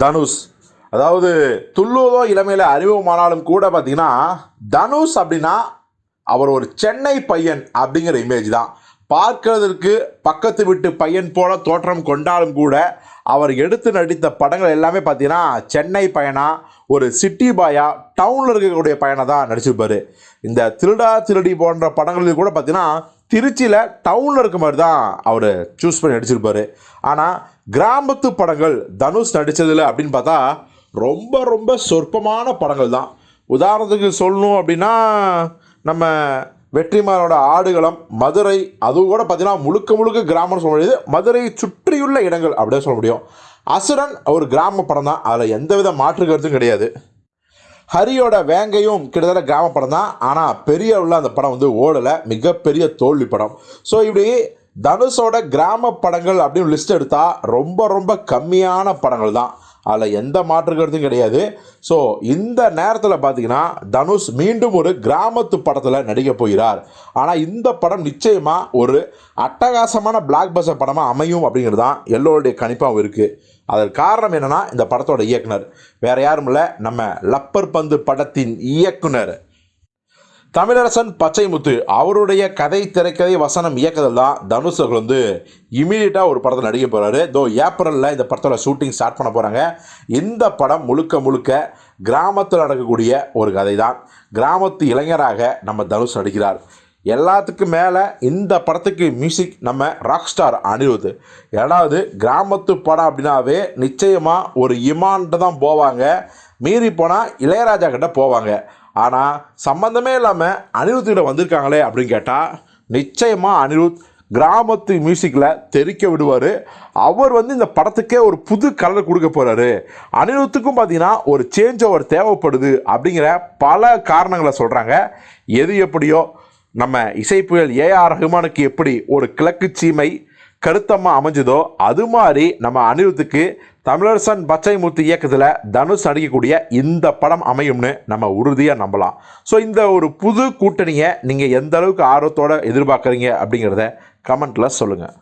தனுஷ். அதாவது துல்லுவதோ இளமையில் அறிமுகமானாலும் கூட பார்த்தீங்கன்னா தனுஷ் அப்படின்னா அவர் ஒரு சென்னை பையன் அப்படிங்கிற இமேஜ் தான். பார்க்கறதற்கு பக்கத்து வீட்டு பையன் போல தோற்றம் கொண்டாலும் கூட அவர் எடுத்து நடித்த படங்கள் எல்லாமே பார்த்தீங்கன்னா சென்னை பயனாக ஒரு சிட்டி பாயாக டவுனில் இருக்கக்கூடிய பையனை தான் நடிச்சிருப்பார். இந்த திருடா திருடி போன்ற படங்களில் கூட பார்த்தீங்கன்னா திருச்சியில் டவுனில் இருக்க மாதிரி தான் அவர் சூஸ் பண்ணி நடிச்சிருப்பார். ஆனால் கிராமத்து படங்கள் தனுஷ் நடித்ததில் அப்படின்னு பார்த்தா ரொம்ப ரொம்ப சொற்பமான படங்கள் தான். உதாரணத்துக்கு சொல்லணும் அப்படின்னா நம்ம வெற்றிமாரோட ஆடுகளம் மதுரை அது கூட பார்த்தீங்கன்னா முழுக்க முழுக்க கிராமம்னு சொல்ல முடியாது. மதுரை சுற்றியுள்ள இடங்கள் அப்படியே சொல்ல முடியும். அசுரன் ஒரு கிராம படம் தான். அதில் எந்தவித மாற்று கருத்தும் கிடையாது. ஹரியோட வேங்கையும் கிட்டத்தட்ட கிராம படம் தான் ஆனால் பெரிய உள்ள அந்த படம் வந்து ஓடலை. மிகப்பெரிய தோல்வி படம். ஸோ இப்படி தனுஷோட கிராம படங்கள் அப்படின்னு லிஸ்ட் எடுத்தால் ரொம்ப ரொம்ப கம்மியான படங்கள் தான் அதில் எந்த மாற்று கருத்தும் கிடையாது. ஸோ இந்த நேரத்தில் பார்த்தீங்கன்னா தனுஷ் மீண்டும் ஒரு கிராமத்து படத்தில் நடிக்க போகிறார். ஆனால் இந்த படம் நிச்சயமாக ஒரு அட்டகாசமான பிளாக் பஸ்டர் படமாக அமையும் அப்படிங்கிறது தான் எல்லோருடைய கணிப்பாகவும் இருக்குது அதற்கு காரணம் என்னன்னா இந்த படத்தோட இயக்குனர். வேறு யாரும் இல்லை நம்ம லப்பர் பந்து படத்தின் இயக்குனர். தமிழரசன் பச்சைமுத்து அவருடைய கதை திரைக்கதை வசனம் இயக்கத்தில் தான் தனுஷ் அவர்கள் வந்து இமீடியட்டாக ஒரு படத்தில் நடிக்க போகிறாரு தோ ஏப்ரலில் இந்த படத்தோட ஷூட்டிங் ஸ்டார்ட் பண்ண போகிறாங்க இந்த படம் முழுக்க முழுக்க கிராமத்தில் நடக்கக்கூடிய ஒரு கதை தான் கிராமத்து இளைஞராக நம்ம தனுஷ் நடிக்கிறார். எல்லாத்துக்கும் மேலே இந்த படத்துக்கு மியூசிக் நம்ம ராக் ஸ்டார் அனிருத் ஏழாவது கிராமத்து படம் அப்படின்னாவே நிச்சயமாக ஒரு இமான்ட்டு தான் போவாங்க. மீறி போனால் இளையராஜா கிட்ட போவாங்க. ஆனால் சம்மந்தமே இல்லாமல் அனிருத் கிட்ட வந்திருக்காங்களே அப்படின்னு கேட்டால் நிச்சயமாக அனிருத் கிராமத்து மியூசிக்கில் தெறிக்க விடுவார். அவர் வந்து இந்த படத்துக்கே ஒரு புது கலர் கொடுக்க போகிறாரு அனிருத்துக்கும் பார்த்தீங்கன்னா ஒரு சேஞ்ச் ஓவர் தேவைப்படுது அப்படிங்கிற பல காரணங்களை சொல்கிறாங்க எது எப்படியோ நம்ம இசைப்புயல் ஏஆர் ரஹ்மானுக்கு எப்படி ஒரு கிழக்கு சீமை கருத்தமாக அமைஞ்சதோ அது மாதிரி நம்ம அனிருத்துக்கு தமிழரசன் பச்சைமுத்து இயக்கத்தில் தனுஷ் நடிக்கக்கூடிய இந்த படம் அமையும்னு நம்ம உறுதியாக நம்பலாம். ஸோ இந்த ஒரு புது கூட்டணியை நீங்கள் எந்த அளவுக்கு ஆர்வத்தோடு எதிர்பார்க்குறீங்க அப்படிங்கிறத கமெண்ட்டில் சொல்லுங்கள்